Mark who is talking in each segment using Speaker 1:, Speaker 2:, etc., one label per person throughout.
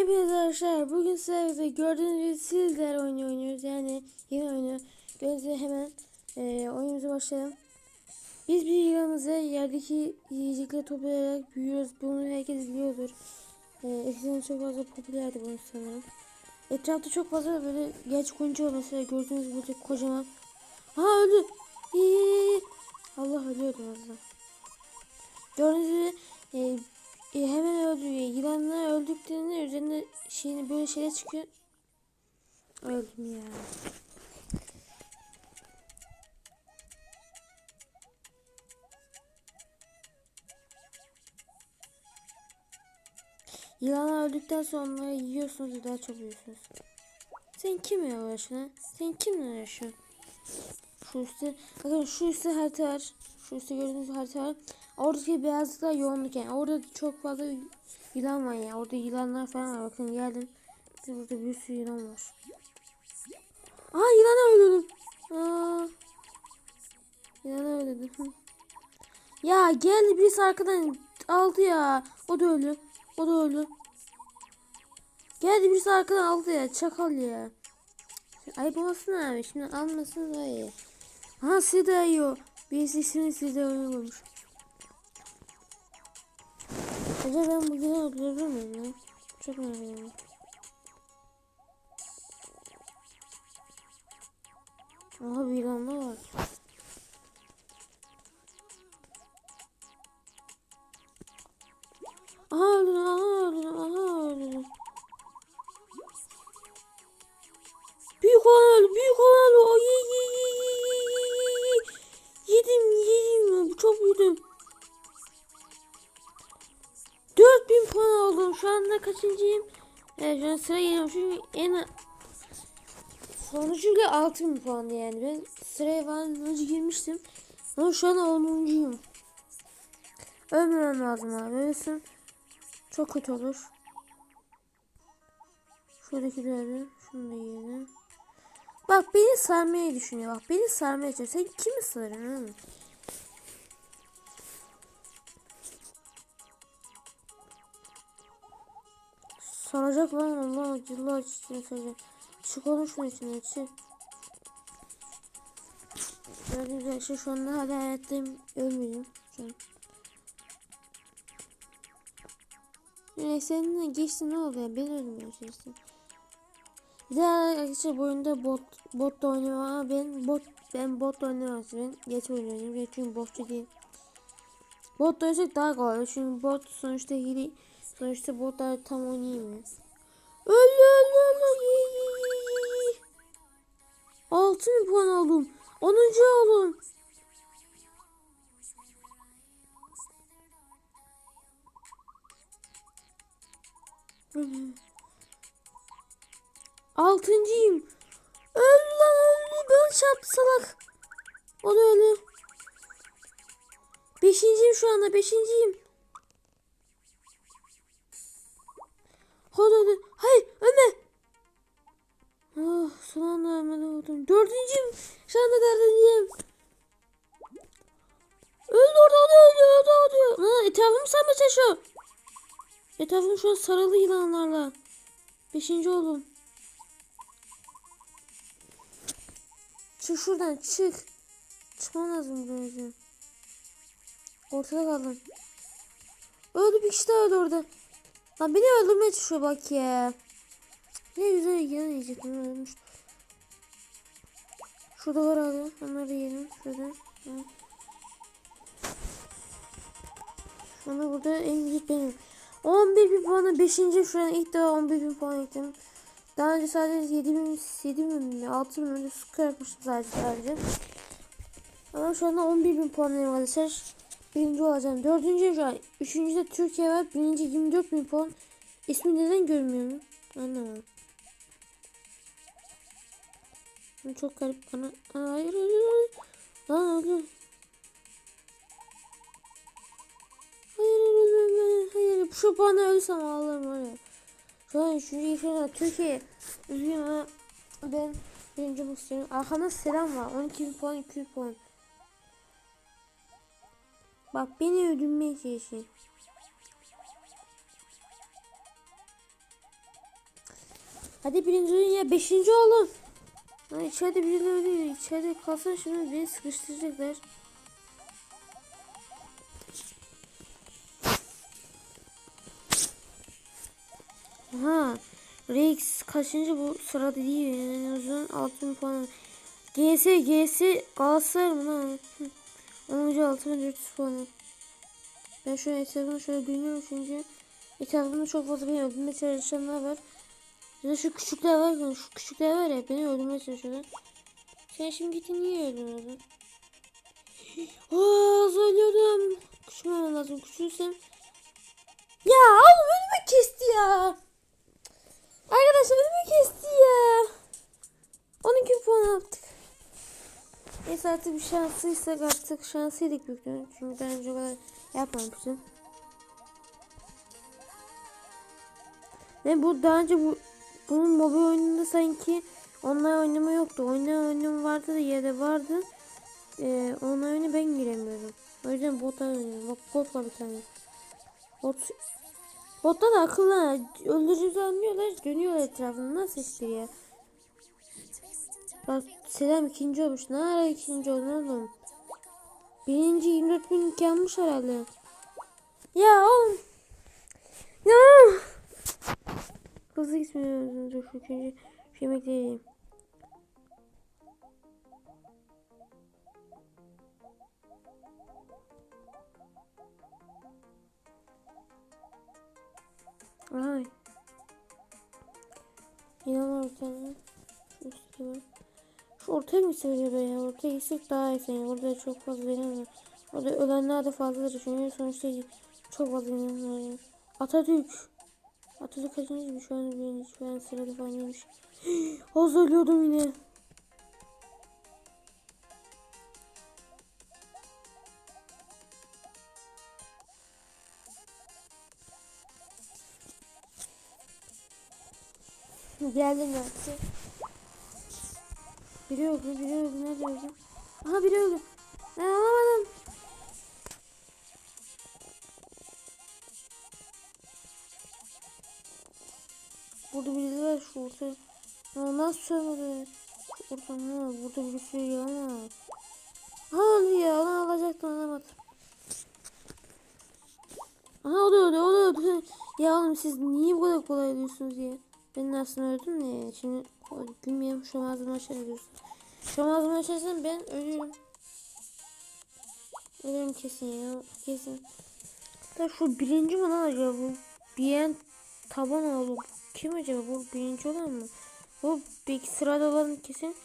Speaker 1: Hepinize arkadaşlar bugün sizlerle gördüğünüz gibi sizler oyunu oynuyoruz. Yani yeni oyunu. Gibi hemen e, oyunumuza başlayalım. Biz bir yılanımızı yerdeki yiyecekleri toplayarak büyüyoruz. Bunu herkes biliyordur. E, Eskiden çok fazla popülerdi bunu sanırım Etrafta çok fazla böyle gerçek oyuncu var. Mesela gördüğünüz gibi kocaman. Aha öldü. İyi. Allah ölüyordu aslında Gördüğünüz gibi e, e, hemen öldürüyor. Yılanlar öldüklerinde üzerinde şeyini böyle şeyler çıkıyor. Öldüm ya. Yılanlar öldükten sonra onları yiyorsunuz daha çok büyüyorsunuz. Sen kimle uğraşıyorsun? Sen kimle uğraşıyorsun? Şu üstte, bakın şu üstte harita var. Şu üstte gördüğünüz harita var. Oradaki beyazlıklar yoğunluk yani. Orada çok fazla yılan var ya. Orada yılanlar falan var. Bakın geldim. Burada bir sürü yılan var. Aa yılan öldürdüm. Aa. Yılan öldürdüm. Ya geldi birisi arkadan aldı ya. O da öldü. O da öldü. Geldi birisi arkadan aldı ya. Çakal ya. Ayıp olmasın abi. Şimdi almasın daha iyi. Ha sizi de yiyor. Birisi ismini size oynamış. Acaba ben bugün öldürür müyüm ya? Çok merak ediyorum. Aha bir ilanlar Şu anda kaçıncıyım? Evet şu an sıra geliyorum. Çünkü en sonucuyla 6000 puan yani. Ben sıraya falan önce girmiştim. Ama şu an 10'uncuyum. Ölmemem lazım abi. Ölürsün. Çok kötü olur. Şuradaki de öyle. Şunu da yiyelim. Bak beni sarmayı düşünüyor. Bak beni sarmaya çalışıyor. Sen kimi sarıyorsun? Saracak lan Allah Allah içine saracak. Çık oğlum içine çık. Gördüğünüz şey şu anda hala hayattayım. Ölmeyeyim. Şu an. Yani seninle geçti ne oldu ya? Ben ölmüyor işte. Bir de arkadaşlar bu oyunda bot bot da oynuyor ama ben bot ben bot oynamam. Ben geç oynuyorum. Çünkü botçu değil. Bot oynasak daha kolay. Çünkü bot sonuçta hile sonuçta botlar tam oynayamıyor. Öldü öldü öldü. Ye, ye, ye, ye. Altın puan aldım. 10. oldum. Altıncıyım. Öldü lan öldü. Böyle çarptı salak. O da öldü. Beşinciyim şu anda. Beşinciyim. Hadi. Hayır ölme. Oh, son anda ölmeden oldum. Dördüncüyüm. Şu anda dördüncüyüm. Öldü orada o da öldü. O da öldü. Lan etrafımı sarma. Etrafım şu an sarılı yılanlarla. Beşinci oldum. Çık şuradan çık. Çıkmam lazım buradan. Ortada kaldım. Öldü bir kişi daha öldü orada. Lan beni öldürmeye çalışıyor bak ya. Ne güzel yan yiyecek ölmüş. Şurada var abi. Onları yiyelim. Şurada. Şu anda burada en büyük benim. 11 bin puanı 5. şu an ilk defa 11 bin puan ekledim. Daha önce sadece 7 bin, 7 bin, 6 bin öyle skor yapmıştım sadece sadece. Ama şu anda 11 bin puanlayım arkadaşlar. Birinci olacağım. Dördüncü şu an. Üçüncüde Türkiye var. Birinci 24 bin puan. İsmi neden görmüyorum? Anlamadım. Çok garip bana. Aa, hayır hayır hayır. Öldü. Hayır hayır hayır. Hayır şu puanı ölsem ağlarım ya. Şu an üçüncü yaşında Türkiye. Üzgünüm ama ben birinci bu istiyorum. Arkamda selam var. 12 bin puan 200 puan. Bak beni öldürmeye çalışın. Hadi birinci ya. Beşinci oğlum. Lan içeride birileri değil. İçeride kalsın şimdi beni sıkıştıracaklar. Ha, Rex kaçıncı bu sırada değil yani zaman 6000 puan. GS GS Galatasaray mı lan? Hı. 10. 6400 puan. Ben şu an etrafını şöyle dönüyorum çünkü etrafımda çok fazla beni öldürmeye çalışanlar var. Ya şu küçükler var ya şu küçükler var ya beni öldürmeye çalışıyorlar. Sen şimdi gittin niye öldürmedin? Aaa söylüyordum. Küçülmem lazım küçülsem. Ya oğlum önüme kesti ya. Arkadaşlar önüme kesti ya. 12 puan yaptık. Neyse artık bir şanslıysak artık şanslıydık büyük. Çünkü daha önce kadar yapmamıştım. Ve bu daha önce bu bunun mobil oyununda sanki online oynama yoktu. Online oynama vardı da da vardı. Ee, online oyuna ben giremiyorum. O yüzden botla oynuyorum. Bak bot var bir tane. Bot Botlar da akıllı. Öldürücü anlıyorlar. Dönüyorlar etrafında. Nasıl işte ya? Bak Selam ikinci olmuş. Ne ara ikinci oldun oğlum? Birinci 24 bin yanmış herhalde. Ya oğlum. Ya. Hızlı gitmiyoruz. Dur şu üçüncü şu yemekleri yiyeyim. Ay. İnanılmaz bir ortaya mı gitsek acaba ya? Ortaya gitsek daha iyi yani. Orada çok fazla veren var. Orada ölenler de fazladır. Çünkü sonuçta çok fazla veren var yani. Atatürk. Atatürk kaçıncı bir şu an birinci. Şu an sırada falan yemiş. Az ölüyordum yine. Geldim artık. Biri öldü, biri öldü. Nerede öldü? Aha biri öldü. Ben alamadım. Burada biri var şu orta. Ya nasıl söylemedi? Şu orta ne? Burada bir sürü yalan öldü ya. Onu alacaktım alamadım. Aha o da öldü, o da öldü. Ya oğlum siz niye bu kadar kolay diyorsunuz ya? Ben aslında öldüm de. Şimdi gülmeyelim şu ağzımı açabiliyorsun. Şu ağzımı açarsam ben ölüyorum. Ölüyorum kesin ya. Kesin. Da şu birinci mi lan acaba bu? Biyen taban oğlu. Kim acaba bu birinci olan mı? Bu bir sırada olan kesin.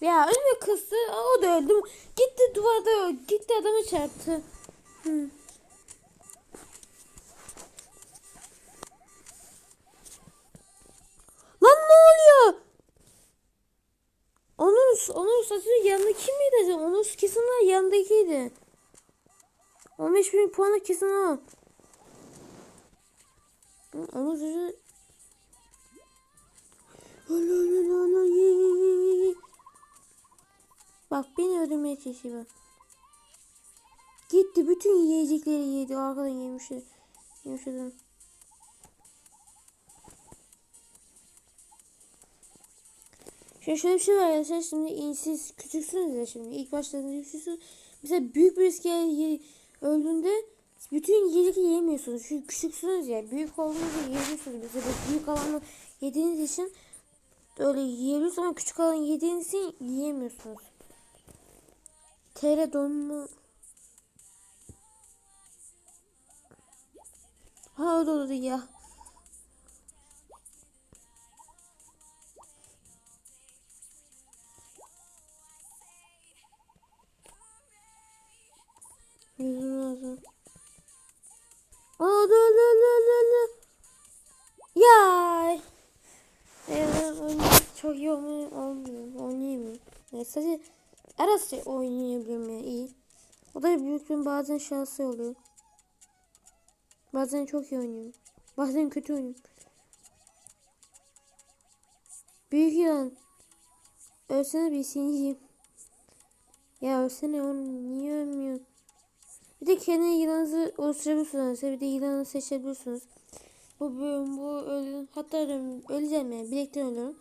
Speaker 1: Ya ölme kızdı. O da öldü. Gitti duvarda gitti adamı çarptı. Hı. Lan ne oluyor? Onun onun satıyor yanındaki miydi acaba? Onun kesin var yanındakiydi. 15 bin puanı kesin o. Onun sözü Bak beni öldürmeye çalışıyor bak. Gitti bütün yiyecekleri yedi. Arkadan yemiş. Yemiş. Şimdi şöyle bir şey var arkadaşlar. Şimdi siz küçüksünüz ya şimdi. ilk başladığınızda küçüksünüz. Mesela büyük bir riske öldüğünde bütün yiyecekleri yiyemiyorsunuz. Çünkü küçüksünüz ya. Büyük olduğunuzda yiyebiliyorsunuz. Mesela büyük alanı yediğiniz için öyle yiyebiliyorsunuz ama küçük alan yediğiniz için yiyemiyorsunuz. TR donma Ha da oldu ya. Sadece arası oynayabiliyorum ya iyi. O da büyük bir bazen şansı oluyor. Bazen çok iyi oynuyorum. Bazen kötü oynuyorum. Büyük yılan. Ölsene bir seni yiyeyim. Ya ölsene oğlum niye ölmüyorsun? Bir de kendi yılanınızı oluşturabiliyorsunuz. Bir de yılanı seçebiliyorsunuz. Bu bölüm bu ölüm hatta ölüm, öleceğim yani bilekten ölüyorum.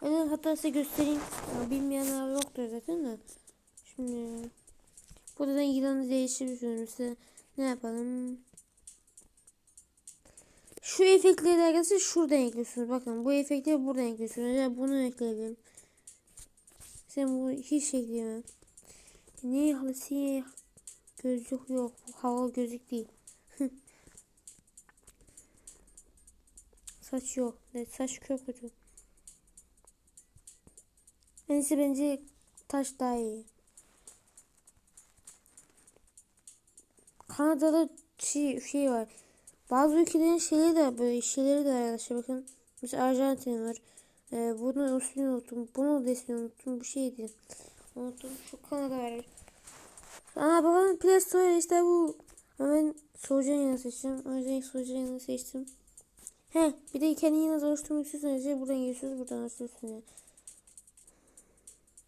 Speaker 1: Hatta size göstereyim. Ya, bilmeyenler yoktur zaten de. Şimdi buradan yılanı değiştiriyoruz. Ne yapalım? Şu efektleri arkadaşlar şuradan ekliyorsunuz. Bakın bu efektleri buradan ekliyorsunuz. Ya bunu ekleyebilirim. Sen bu hiç ekleyemem. Ne halısı gözlük yok. Bu havalı gözlük değil. saç yok. Evet, saç çok iyisi bence taş daha iyi. Kanada'da şey, şey var. Bazı ülkelerin şeyleri de böyle şeyleri de arkadaşlar bakın. Mesela Arjantin var. Ee, bunu ismini unuttum. Bunu da ismini unuttum. Bu şeydi. Unuttum. Şu Kanada var. Aa bakalım Play Store işte bu. Ama ben solucan yanı seçtim. O yüzden solucan yanı seçtim. He bir de kendi yanınızı oluşturmak istiyorsanız buradan giriyorsunuz buradan oluşturuyorsunuz.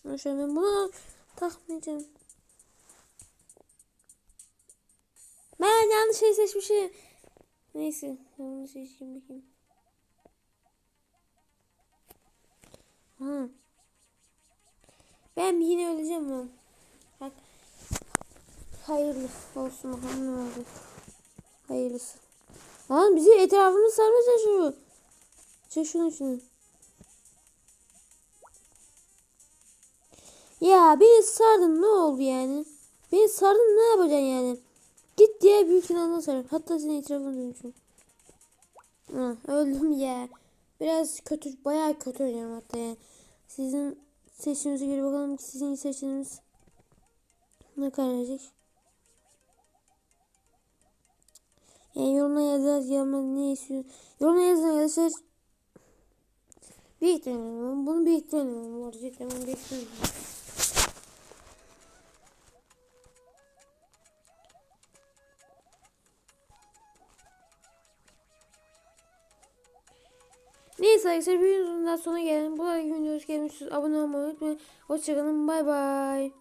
Speaker 1: Şu an ben bunu takmayacağım. Ben yanlış şey seçmişim. Neyse bunu seçeyim bakayım. Ha. Ben yine öleceğim ben. Bak. Hayırlı olsun ne oldu. Hayırlısı. Lan bizi etrafını sarmaya çalışıyor. Çek şunu şunu. Ya beni sardın ne oldu yani? Beni sardın ne yapacaksın yani? Git diye büyük inanma sarıp. Hatta senin etrafını dönüşüm. Öldüm ya. Biraz kötü, bayağı kötü oynuyorum hatta yani. Sizin seçiminize göre bakalım ki sizin seçiminiz ne kadar verecek. Yani yorumlara yazar yazmaz ne istiyor. Yorumlara yazın arkadaşlar. Büyük dönüyorum. Bunu büyük dönüyorum. Bu arada cidden bunu büyük dönüyorum. Neyse arkadaşlar daha sonuna gelelim. Bu videoyu gelmişsiniz. Abone olmayı unutmayın. Hoşçakalın. Bay bay.